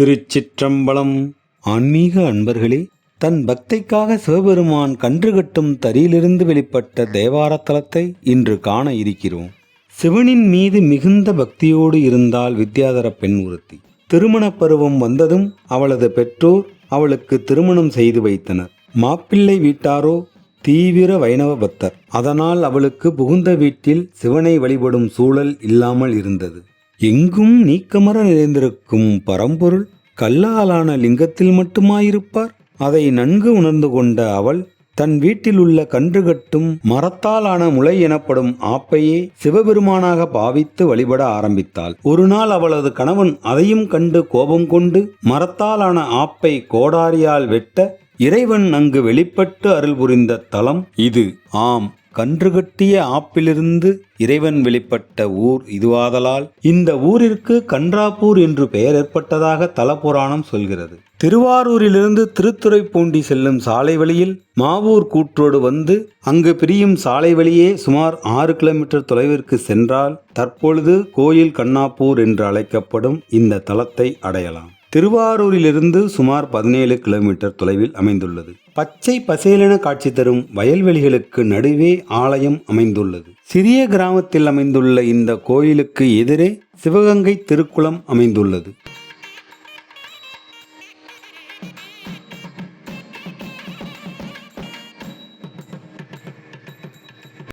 திருச்சிற்றம்பலம். ஆன்மீக அன்பர்களே தன் பக்தைக்காக சிவபெருமான் கன்றுகட்டும் தரியிலிருந்து வெளிப்பட்ட தேவாரத்தலத்தை இன்று காண இருக்கிறோம். சிவனின் மீது மிகுந்த பக்தியோடு இருந்தால் வித்யாதர பெண் ஒருத்தி. திருமணப் பருவம் வந்ததும் அவளது பெற்றோர் அவளுக்கு திருமணம் செய்து வைத்தனர். மாப்பிள்ளை வீட்டாரோ தீவிர வைணவ பக்தர். அதனால் அவளுக்கு புகுந்த வீட்டில் சிவனை வழிபடும் சூழல் இல்லாமல் இருந்தது. எங்கும் நீக்கமர நிறைந்திருக்கும் பரம்பொருள் கல்லாலான லிங்கத்தில் மட்டுமாயிருப்பார். அதை நன்கு உணர்ந்து கொண்ட அவள் தன் வீட்டில் உள்ள கன்றுகட்டும் மரத்தாலான முளை எனப்படும் ஆப்பையே சிவபெருமானாக பாவித்து வழிபட ஆரம்பித்தாள். ஒரு நாள் அவளது கணவன் அதையும் கண்டு கோபம் கொண்டு மரத்தாலான ஆப்பை கோடாரியால் வெட்ட இறைவன் அங்கு வெளிப்பட்டு அருள் புரிந்த தலம் இது. ஆம் கன்றுகட்டிய ஆப்பிலிருந்து இறைவன் வெளிப்பட்ட ஊர் இதுவாதலால் இந்த ஊரிற்கு கன்றாப்பூர் என்று பெயர் ஏற்பட்டதாக தலபுராணம் சொல்கிறது. திருவாரூரிலிருந்து திருத்துறைப்பூண்டி செல்லும் சாலை வழியில் மாவூர் கூற்றோடு வந்து அங்கு பிரியும் சாலை வழியே சுமார் ஆறு கிலோமீட்டர் தொலைவிற்கு சென்றால் தற்பொழுது கோயில் கண்ணாப்பூர் என்று அழைக்கப்படும் இந்த தலத்தை அடையலாம். திருவாரூரிலிருந்து சுமார் பதினேழு கிலோமீட்டர் தொலைவில் அமைந்துள்ளது. பச்சை பசேலென காட்சி தரும் வயல்வெளிகளுக்கு நடுவே ஆலயம் அமைந்துள்ளது. சிறிய கிராமத்தில் அமைந்துள்ள இந்த கோயிலுக்கு எதிரே சிவகங்கை திருக்குளம் அமைந்துள்ளது.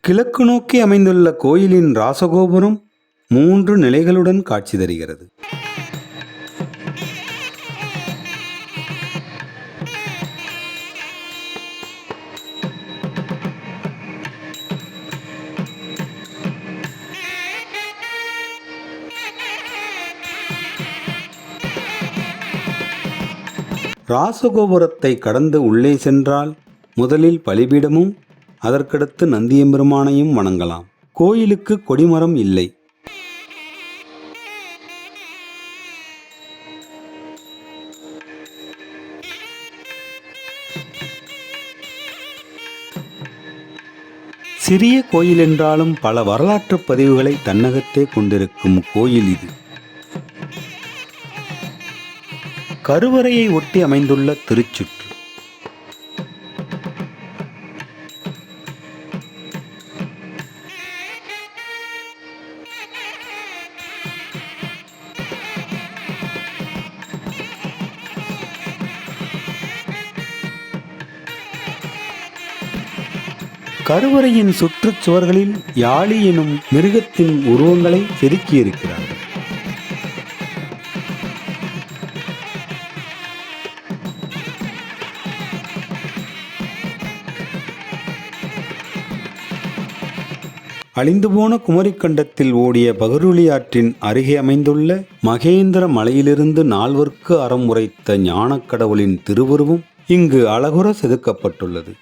கிழக்கு நோக்கி அமைந்துள்ள கோயிலின் ராசகோபுரம் மூன்று நிலைகளுடன் காட்சி தருகிறது. ராசகோபுரத்தை கடந்து உள்ளே சென்றால் முதலில் பலிபீடமும் அதற்கடுத்து நந்தியம்பெருமானையும் வணங்கலாம். கோயிலுக்கு கொடிமரம் இல்லை. சிறிய கோயில் என்றாலும் பல வரலாற்று பதிவுகளை தன்னகத்தே கொண்டிருக்கும் கோயில் இது. கருவறையை ஒட்டி அமைந்துள்ள திருச்சுற்று. கருவறையின் சுற்றுச்சுவர்களில் யாழி எனும் மிருகத்தின் உருவங்களை செதுக்கியிருக்கிறார்கள். அழிந்து போன குமரிக்கண்டத்தில் ஓடிய பகருளி ஆற்றின் அருகே அமைந்துள்ள மகேந்திர மலையிலிருந்து நால்வர்க்கு அறம் உரைத்த ஞானக் கடவுளின் திருவுருவம் இங்கு அழகுற செதுக்கப்பட்டுள்ளது.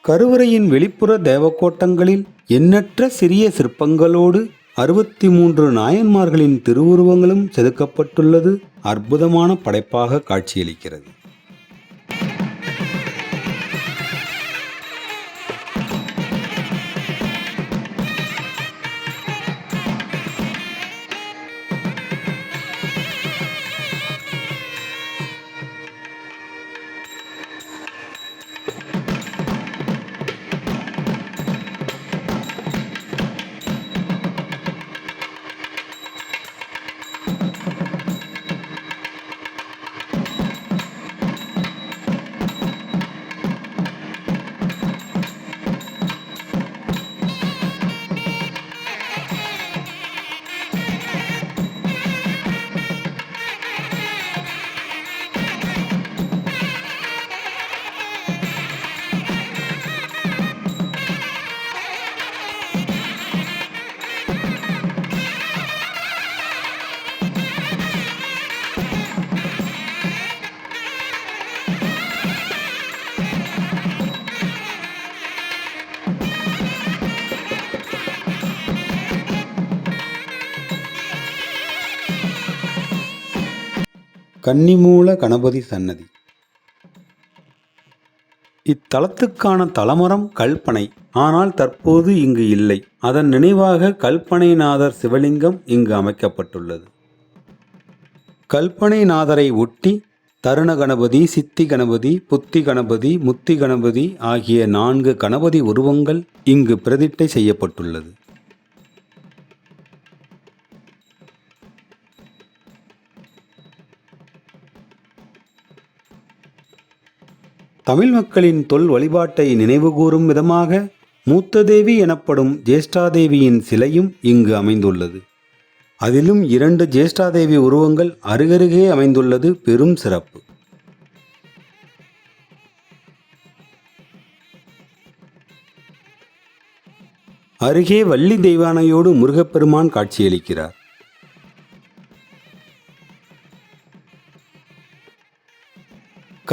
கருவறையின் வெளிப்புற தேவக்கோட்டங்களில் எண்ணற்ற சிறிய சிற்பங்களோடு அறுபத்தி மூன்று நாயன்மார்களின் திருவுருவங்களும் செதுக்கப்பட்டுள்ளது. அற்புதமான படைப்பாக காட்சியளிக்கிறது. கன்னிமூல கணபதி சன்னதி. இத்தலத்துக்கான தலமரம் கல்பனை. ஆனால் தற்போது இங்கு இல்லை. அதன் நினைவாக கல்பனைநாதர் சிவலிங்கம் இங்கு அமைக்கப்பட்டுள்ளது. கல்பனைநாதரை ஒட்டி தருண கணபதி சித்தி கணபதி புத்தி கணபதி முத்தி கணபதி ஆகிய நான்கு கணபதி உருவங்கள் இங்கு பிரதிட்டை செய்யப்பட்டுள்ளது. தமிழ் மக்களின் தொல் வழிபாட்டை நினைவுகூரும் விதமாக மூத்ததேவி எனப்படும் ஜேஷ்டாதேவியின் சிலையும் இங்கு அமைந்துள்ளது. அதிலும் இரண்டு ஜேஷ்டாதேவி உருவங்கள் அருகருகே அமைந்துள்ளது. பெரும் சிறப்பு. அருகே வள்ளி தெய்வானையோடு முருகப்பெருமான் காட்சியளிக்கிறார்.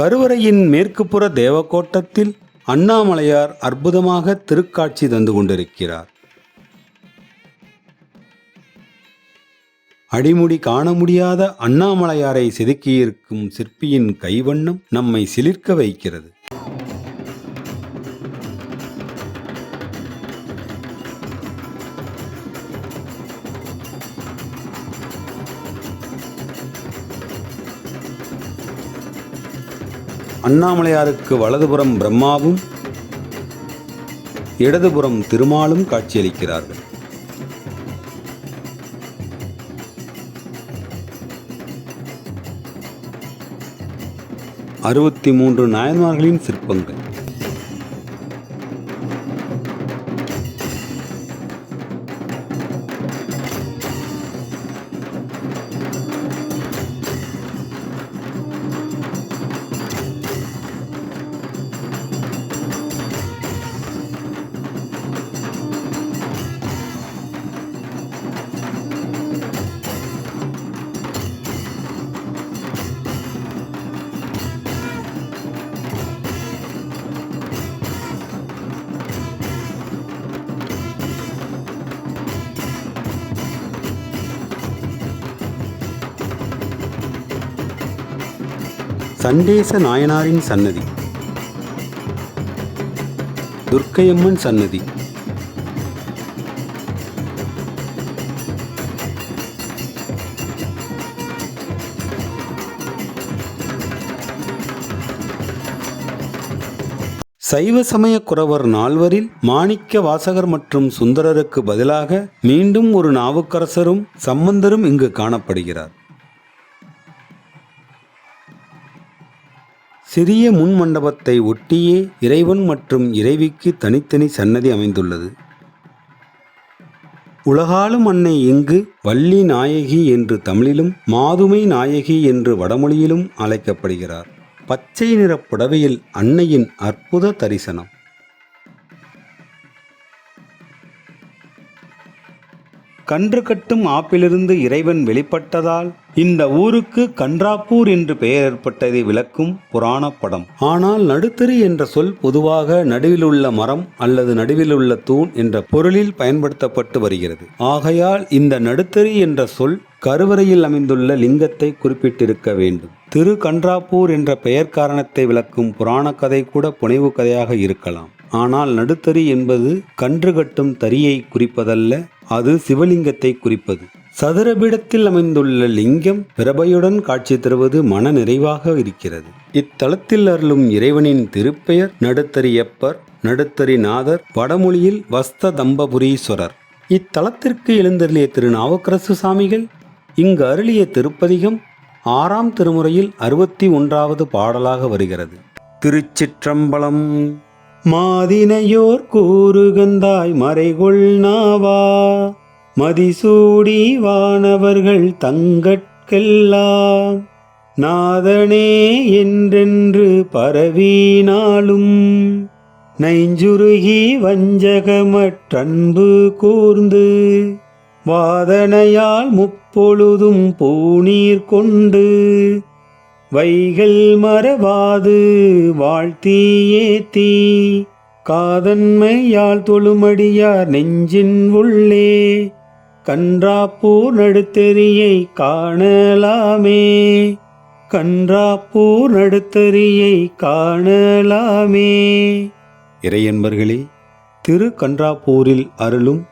கருவறையின் மேற்குப்புற தேவக்கோட்டத்தில் அண்ணாமலையார் அற்புதமாக திருக்காட்சி தந்து கொண்டிருக்கிறார். அடிமுடி காண முடியாத அண்ணாமலையாரை செதுக்கியிருக்கும் சிற்பியின் கைவண்ணம் நம்மை சிலிர்க்க வைக்கிறது. அண்ணாமலையாருக்கு வலதுபுறம் பிரம்மாவும் இடதுபுறம் திருமாலும் காட்சியளிக்கிறார்கள். அறுபத்தி மூன்று நாயன்மார்களின் சிற்பங்கள். சண்டேச நாயனாரின் சன்னதி. துர்க்கையம்மன் சன்னதி. சைவ சமய குறவர் நால்வரில் மாணிக்க வாசகர் மற்றும் சுந்தரருக்கு பதிலாக மீண்டும் ஒரு நாவுக்கரசரும் சம்பந்தரும் இங்கு காணப்படுகிறார். சிறிய முன் மண்டபத்தை ஒட்டியே இறைவன் மற்றும் இறைவிக்கு தனித்தனி சன்னதி அமைந்துள்ளது. உலகாலும் அன்னை இங்கு வள்ளி நாயகி என்று தமிழிலும் மாதுமை நாயகி என்று வடமொழியிலும் அழைக்கப்படுகிறார். பச்சை நிற புடவையில் அன்னையின் அற்புத தரிசனம். கன்று கட்டும் ஆப்பிலிருந்து இறைவன் வெளிப்பட்டதால் இந்த ஊருக்கு கன்றாப்பூர் என்று பெயர் ஏற்பட்டதை விளக்கும் புராண படம் ஆனால் நடுத்தரு என்ற சொல் பொதுவாக நடுவிலுள்ள மரம் அல்லது நடுவிலுள்ள தூண் என்ற பொருளில் பயன்படுத்தப்பட்டு வருகிறது. ஆகையால் இந்த நடுத்தரு என்ற சொல் கருவறையில் அமைந்துள்ள லிங்கத்தை குறிப்பிட்டிருக்க வேண்டும். திரு கன்றாப்பூர் என்ற பெயர் காரணத்தை விளக்கும் புராணக் கதை கூட புனைவு கதையாக இருக்கலாம். ஆனால் நடுத்தறி என்பது கன்று கட்டும் தறியை குறிப்பதல்ல அது சிவலிங்கத்தை குறிப்பது. சதுரபீடத்தில் அமைந்துள்ள லிங்கம் பிரபையுடன் காட்சி தருவது மன நிறைவாக இருக்கிறது. இத்தலத்தில் அருளும் இறைவனின் திருப்பெயர் நடுத்தரியப்பர் நடுத்தரிநாதர் வடமொழியில் வஸ்த தம்பபுரீஸ்வரர் இத்தலத்திற்கு எழுந்தருளிய திரு நாவுக்கரசு சாமிகள் இங்கு அருளிய திருப்பதிகம் ஆறாம் திருமுறையில் அறுபத்தி ஒன்றாவது பாடலாக வருகிறது. திருச்சிற்றம்பலம். மாதினையோர் கூறுகந்தாய் மறைகொள் நாவா. மதிசூடி வானவர்கள் தங்கட்கெல்லாம் நாதனே என்றென்று பரவினாலும் நைஞ்சுருகி வஞ்சகமற்றன்பு கூர்ந்து வாதனையால் முப்பொழுதும் பூநீர் கொண்டு வைகள் மறவாது வாழ்த்தி ஏத்தி காதன்மையால் தொழுமடியார் நெஞ்சின் உள்ளே கன்றாப்பூர் நடுத்தெறியை காணலாமே. கன்றாப்பூர் நடுத்தரியை காணலாமே. இறையன்பர்களே திரு கன்றாப்பூரில் அருளும்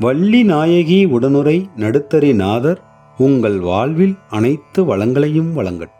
வள்ளி நாயகி உடனுரை நடுத்தரி நாதர் உங்கள் வாழ்வில் அனைத்து வளங்களையும் வழங்கட்டும்.